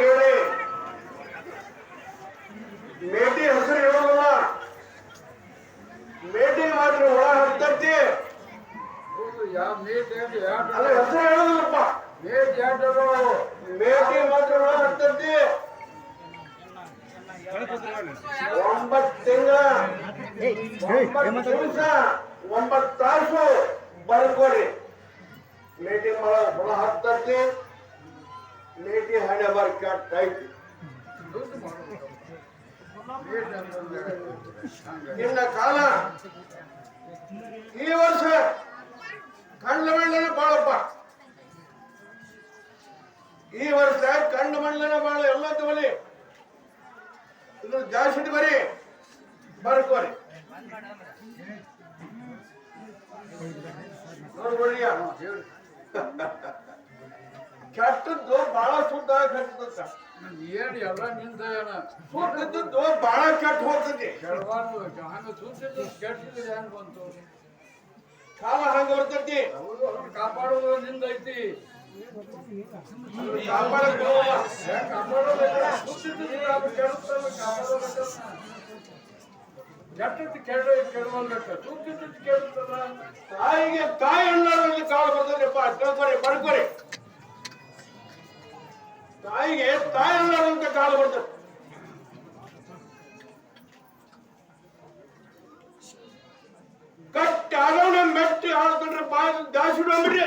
ಕೇಳಿ ಮೇಟಿ ಹೆಸರು ಹೇಳೋದಲ್ಲ ಮೇಟಿ ಮಾತ್ರ ಒಳ ಹತ್ತತ್ತಿ ಅಲ್ಲ ಹೆಸರು ಹೇಳೋದಿಲ್ಲಪ್ಪ ಮೇಟಿ ಮಾತ್ರ ಒಳ ಹತ್ತತ್ತಿ ಒಂಬತ್ತು ತಿಂಗಳ ಒಂಬತ್ತು ದಿವಸ ಒಂಬತ್ತು ತಾಸು ಬರ್ಕೊಡಿ. ಲೇಟಿ ಮಳ ಒಳ ಹತ್ತತ್ತಿ ಲೇಟಿ ಹಣೆ ಬರ್ ಕೆಟ್ಟ ನಿನ್ನ ಕಾಲ ಈ ವರ್ಷ ಕಂಡ ಮಣ್ಣನ ಬಾಳಪ್ಪ. ಈ ವರ್ಷ ಕಂಡ ಮಣ್ಣನ ಬಾಳ ಎಲ್ಲ ತಗೊಳ್ಳಿ ಇದು ಜಾಸ್ತಿ ಬರೀ ಬರ್ಕೋರಿ ನೋಡ್ಕೊಳ್ಳಿಯ ಕೆಟ್ಟದ್ದು ಬಹಳ ಸುದ್ದ ಕೆಟ್ಟದಂತ ಏನ್ ಎಲ್ಲ ನಿಂದ ಏನ? ಸುದ್ದದ್ದು ಬಹಳ ಕೆಟ್ಟ ಹೋಗ್ತದೆ. ಕೆಡವಾನು ಹಂಗ ಸುದ್ದಿದ್ದು ಕೆಟ್ಟದ್ದು ಹೆಂಗ್ ಬಂತು. ಕಾಲ ಹಂಗ ಬರ್ತೈತಿ ಕಾಪಾಡೋದು ನಿಂದ ಐತಿ ಕಾಪಾಡಕ್ ಬರೋಲ್ಲ. ಹೆಂಗ್ ಕೆಟ್ಟದ್ದು ಕೆಡ ಕೆಡವಲ್ಬೇಕ ಸುತ್ತಿದ್ದು ಕೆಡುತ್ತಲ್ಲ ತಾಯಿಗೆ ತಾಯಿ ಅಣ್ಣಾರಲ್ಲಿ ಕಾಲ ಬರ್ತದೆಪ್ಪ ತಿಳ್ಕೊರಿ ಬರ್ಕೊರಿ ತಾಯಿಗೆ ತಾಯಿ ಅಣ್ಣಾರಂತ ಕಾಲ ಬರ್ತದೆ ಕಟ್ಟಿ ಆಗೋಣ ಮೆಟ್ಟಿ ಆಡ್ಕೊಂಡ್ರೆ ಬಾಯಿ ದಾಸಿಡು ಅಂದ್ರಿ